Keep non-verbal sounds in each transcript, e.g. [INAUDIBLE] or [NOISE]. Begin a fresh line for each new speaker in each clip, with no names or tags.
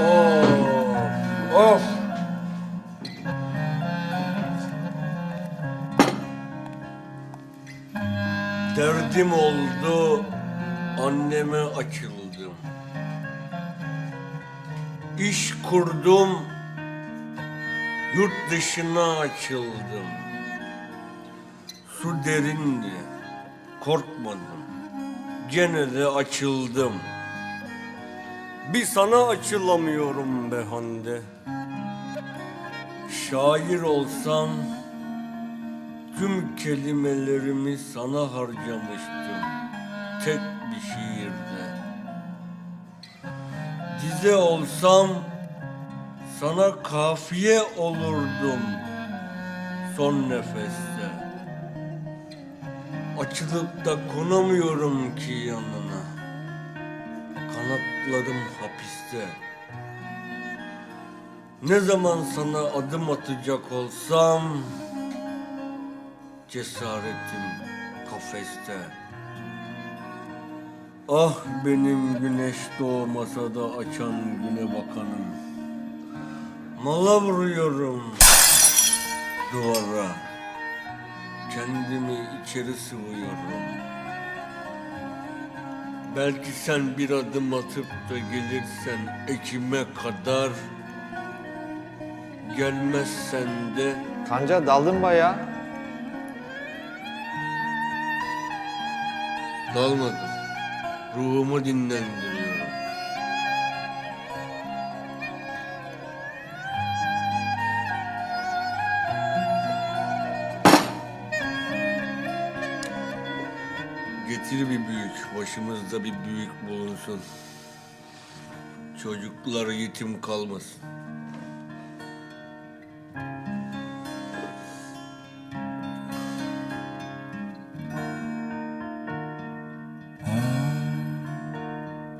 Of, of. Derdim oldu, anneme açıldım. İş kurdum, yurt dışına açıldım. Su derindi, korkmadım. Gene de açıldım. Bir sana açılamıyorum be Hande. Şair olsam tüm kelimelerimi sana harcamıştım. Tek bir şiirde. Dize olsam sana kafiye olurdum son nefeste. Açılıp da konamıyorum ki yanına. Kanatlarım hapiste. Ne zaman sana adım atacak olsam cesaretim kafeste. Ah benim güneş doğmasa da açan güne bakanım. Mala vuruyorum duvara. Kendimi içeri sıvıyorum. Belki sen bir adım atıp da gelirsen ekime kadar Gelmezsen de
Kanca daldın bayağı.
dalmadım. Ruhumu dinlendiriyorum. Getir bir büyük, başımızda bir büyük bulunsun. Çocuklar yetim kalmasın.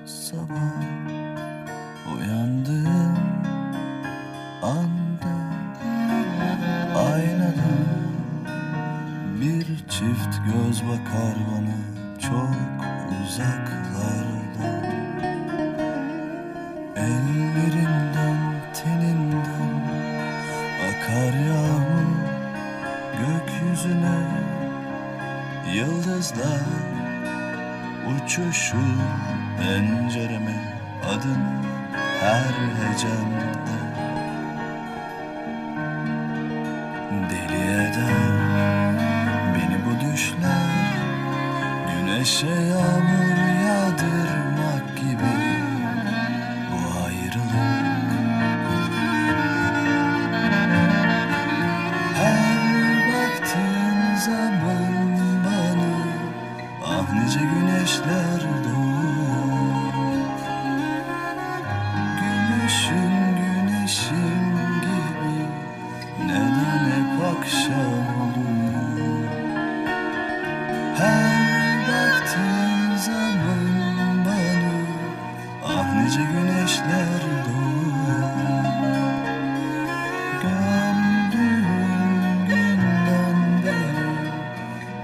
sabah uyandığım anda aynada bir çift göz bakar bana çok uzaklarda. Ellerinden teninden akar yağmur gökyüzüne. Yıldızlar Uçuşur pencereme adın her hecemde 谁深爱你。Nice güneşler doğuyor Gördüğüm günden beri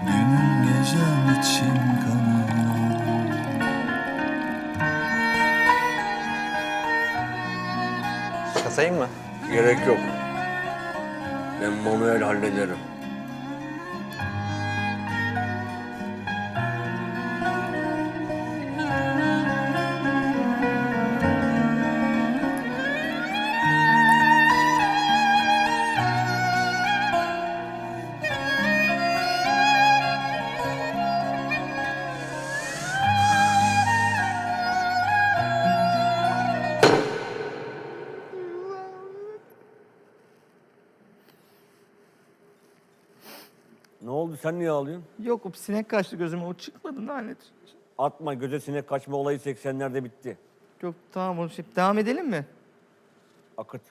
Günüm gecem içim kanıyor
Kasayım mı?
Gerek yok. Ben manuel hallederim. Ne oldu sen niye ağlıyorsun?
Yok o sinek kaçtı gözüme o çıkmadı lanet.
Atma göze sinek kaçma olayı 80'lerde bitti.
Yok tamam onu şey devam edelim mi?
Akıt.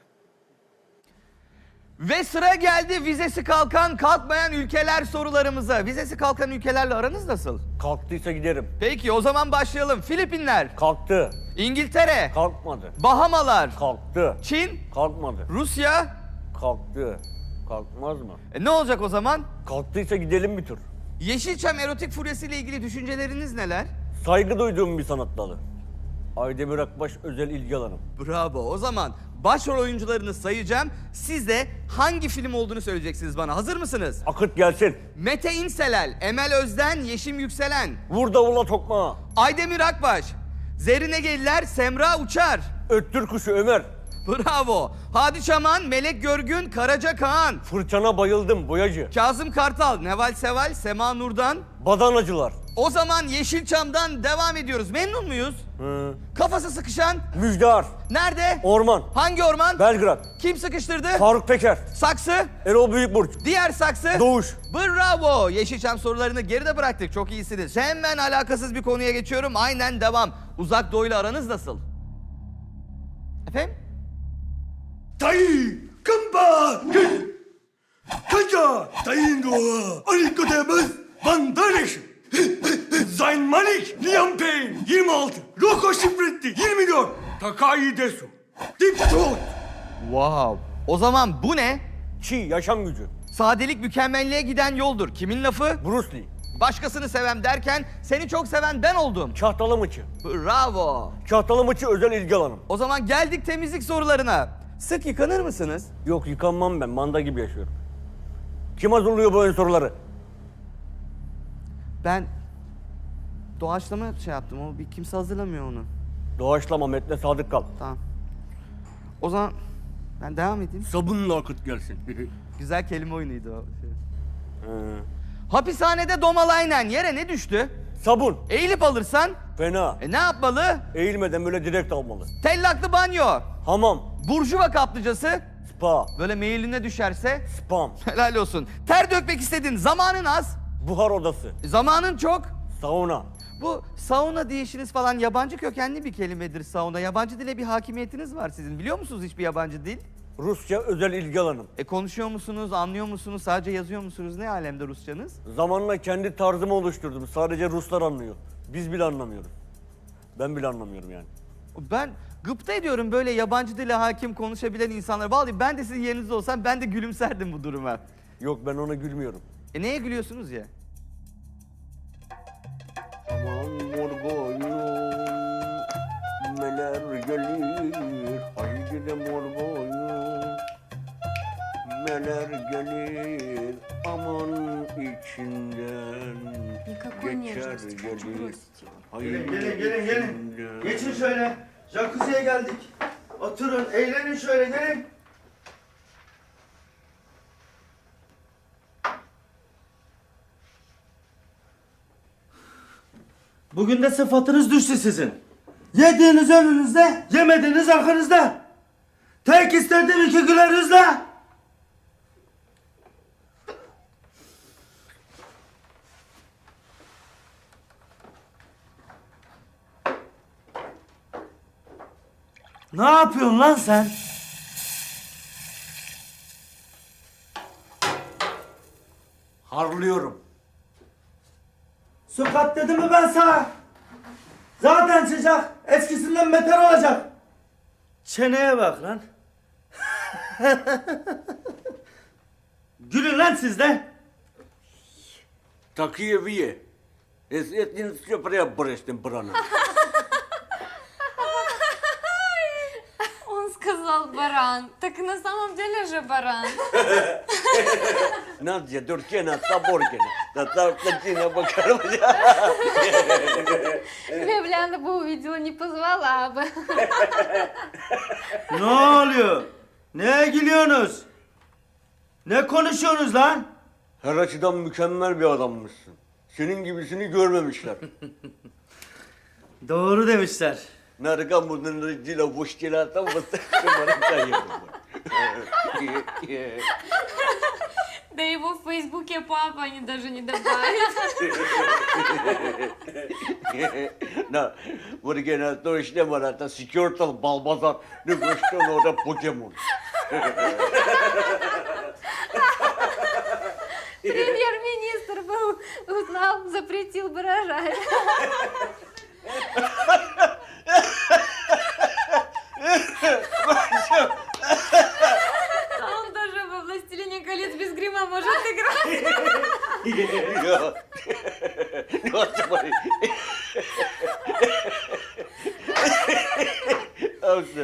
Ve sıra geldi vizesi kalkan kalkmayan ülkeler sorularımıza. Vizesi kalkan ülkelerle aranız nasıl?
Kalktıysa giderim.
Peki o zaman başlayalım. Filipinler,
Kalktı.
İngiltere,
Kalkmadı.
Bahamalar,
Kalktı.
Çin,
Kalkmadı.
Rusya.
Kalktı. Kalkmaz mı?
E, ne olacak o zaman?
Kalktıysa gidelim bir tur.
Yeşilçam erotik furyası ile ilgili düşünceleriniz neler?
Saygı duyduğum bir sanat dalı. Aydemir Akbaş özel ilgi alanım.
Bravo. O zaman başrol oyuncularını sayacağım. Siz de hangi film olduğunu söyleyeceksiniz bana. Hazır mısınız?
Akıt gelsin.
Mete İnselel, Emel Özden, Yeşim Yükselen,
Vur davula tokmağa.
Aydemir Akbaş, Zerine Geliler, Semra Uçar.
Öttür kuşu Ömer.
Bravo. Hadi Çaman, Melek Görgün, Karaca Kaan,
Fırçana bayıldım boyacı.
Kazım Kartal, Neval Seval, Sema Nurdan.
Badanacılar.
O zaman Yeşilçam'dan devam ediyoruz. Memnun muyuz?
Hı.
Kafası sıkışan
Müjdar.
nerede?
Orman.
Hangi orman?
Belgrad.
Kim sıkıştırdı?
Faruk Peker.
Saksı.
Erol Büyükburç.
Diğer saksı.
Doğuş.
Bravo. Yeşilçam sorularını geride bıraktık. Çok iyisiniz. Hemen alakasız bir konuya geçiyorum. Aynen devam. Uzak doğuyla aranız nasıl? Efendim?
Dayı, kamba, Kaca, dayın doğa, Alikodemus, Bandaneş, Zayn Malik, Liam Payne, 26, Rocco Şifretti, 24, Takai Desu, Deep Throat,
Wow. O zaman bu ne?
Çi yaşam gücü.
Sadelik mükemmelliğe giden yoldur. Kimin lafı?
Bruce Lee.
Başkasını sevem derken seni çok seven ben oldum.
Kahtalı mıçı.
Bravo.
Kahtalı mıçı özel ilgi alanım.
O zaman geldik temizlik sorularına. Sık yıkanır mısınız?
Yok yıkanmam ben. Manda gibi yaşıyorum. Kim hazırlıyor bu ön soruları?
Ben doğaçlama şey yaptım. O bir kimse hazırlamıyor onu.
Doğaçlama metne sadık kal.
Tamam. O zaman ben devam edeyim.
sabunla akıt gelsin. [LAUGHS]
Güzel kelime oyunuydu o. Şey.
Hı.
Hapishanede domalaynen yere ne düştü?
Sabun.
Eğilip alırsan
Fena.
e ne yapmalı?
Eğilmeden böyle direkt almalı.
Tellaklı banyo.
Hamam.
Burjuva kaplıcası.
Spa.
Böyle meyline düşerse
Spam. [LAUGHS]
helal olsun. Ter dökmek istedin. Zamanın az.
Buhar odası.
Zamanın çok.
Sauna.
Bu sauna diyişiniz falan yabancı kökenli bir kelimedir sauna. Yabancı dile bir hakimiyetiniz var sizin. Biliyor musunuz hiçbir yabancı dil?
Rusça özel ilgi alanım.
E konuşuyor musunuz, anlıyor musunuz, sadece yazıyor musunuz? Ne alemde Rusçanız?
Zamanla kendi tarzımı oluşturdum. Sadece Ruslar anlıyor. Biz bile anlamıyoruz. Ben bile anlamıyorum yani.
Ben gıpta ediyorum böyle yabancı dile hakim konuşabilen insanlar. Vallahi ben de sizin yerinizde olsam ben de gülümserdim bu duruma.
Yok ben ona gülmüyorum.
E neye gülüyorsunuz ya?
Aman morgoyum Meler gelir Haydi de morgoyum Meler gelir Aman içinden
Никакой
Geçer
нежности, хочу
gelir
бросить его.
Haydi
Gelin gelin gelin gelin.
içinden.
Geçin şöyle. Jacuzziye geldik. Oturun, eğlenin şöyle gelin. Bugün de sıfatınız düştü sizin. Yediğiniz önünüzde, yemediğiniz arkanızda. Tek istediğim iki güler Ne yapıyorsun lan sen?
Harlıyorum.
Su kat dedim mi ben sana? Zaten sıcak. Eskisinden beter olacak. Çeneye bak lan. [LAUGHS] Gülün lan siz de.
Такие вы. Если это не все приобрести, брана.
Он баран. Так на самом деле же баран.
Надя, Дуркена, Соборкина. Да там Константина Бакарова.
Левляна бы увидела, не позвала бы.
Ne oluyor? Neye gülüyorsunuz? Ne konuşuyorsunuz lan?
Her açıdan mükemmel bir adammışsın. Senin gibisini görmemişler. [LAUGHS]
Doğru demişler.
нарга муднридила вощилата
Да его в Фейсбуке папа они даже не добавили.
На, Мургена, то есть не марата, сечертал балбазар, не гошто, но это покемон.
Премьер-министр был, узнал, запретил выражать. Он даже во «Властелине колец» без грима может играть.
Господи.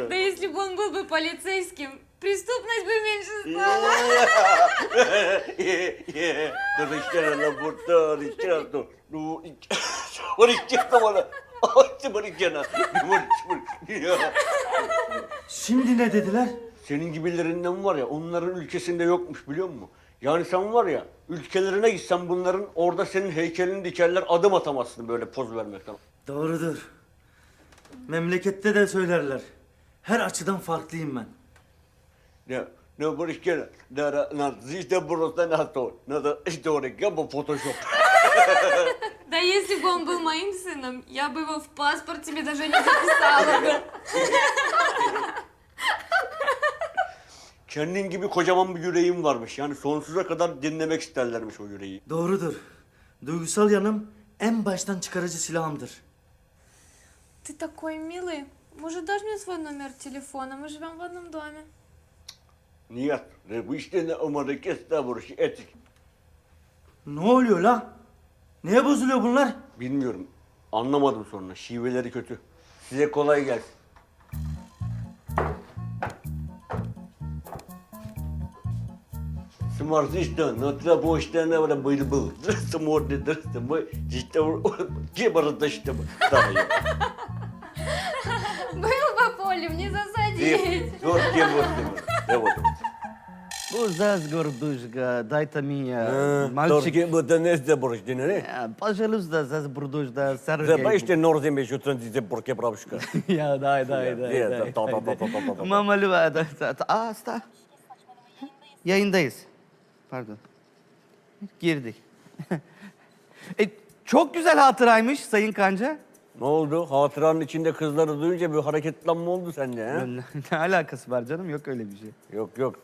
Да если бы он был бы полицейским, преступность бы меньше стала.
Даже еще раз на борту, еще раз, ну, вот еще раз, вот еще раз, вот еще раз,
Şimdi ne dediler?
Senin gibilerinden var ya, onların ülkesinde yokmuş biliyor musun? Yani sen var ya, ülkelerine gitsen bunların orada senin heykelini dikerler, adım atamazsın böyle poz vermekten.
Doğrudur. Memlekette de söylerler. Her açıdan farklıyım ben.
Ne, ne var işte, ne, ne, işte burası ne to, ne de işte oraya bu Photoshop.
Да если бы он был моим сыном, я бы его в паспорт тебе даже не записала бы.
Kendin gibi kocaman bir yüreğim varmış. Yani sonsuza kadar dinlemek isterlermiş o yüreği.
Doğrudur. Duygusal yanım en baştan çıkarıcı silahımdır.
Ты такой милый. Может, дашь мне свой номер телефона? Мы живем в одном доме.
Niyet. Ne bu işte ne umarı kes de burası etik.
Ne oluyor la? Neye bozuluyor bunlar?
Bilmiyorum. Anlamadım sonra. Şiveleri kötü. Size kolay gelsin. Смарт işte, но треба işte ne var böyle был. Смотри, дрсте мой, işte где барда işte bu. Tamam.
Был бы полем, не засадить.
Dur, где вот, где вот.
Bu zaz gordujga, dajta mi
Ee,
malчик.
Торги bu ne de borç dinle.
Пожалуйста, заз бурдужда,
Зaba işte norze meşhutun dize borke bravşka.
Ya daj, daj, daj.
Diye,
daj,
ta, ta,
daj,
ta, ta, ta, ta, ta.
Mamalı var. da- ta- ta- Aa, [LAUGHS] sta. Yayındayız. Pardon. Girdik. [LAUGHS] e, çok güzel hatıraymış Sayın Kanca.
Ne oldu? Hatıranın içinde kızları duyunca bir hareketlenme oldu sende ha?
Ne, ne alakası var canım? Yok öyle bir şey.
Yok yok.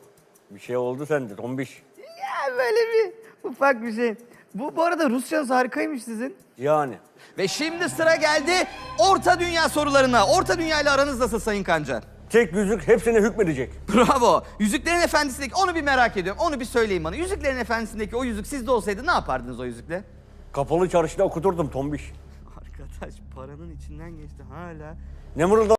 Bir şey oldu sende tombiş.
Ya böyle bir ufak bir şey. Bu, bu arada Rusçanız harikaymış sizin.
Yani.
Ve şimdi sıra geldi Orta Dünya sorularına. Orta Dünya ile aranız nasıl Sayın Kanca?
Tek yüzük hepsine hükmedecek. [LAUGHS]
Bravo. Yüzüklerin Efendisi'ndeki onu bir merak ediyorum. Onu bir söyleyin bana. Yüzüklerin Efendisi'ndeki o yüzük sizde olsaydı ne yapardınız o yüzükle?
Kapalı çarşıda okuturdum tombiş.
Arkadaş paranın içinden geçti hala.
Ne mırıldan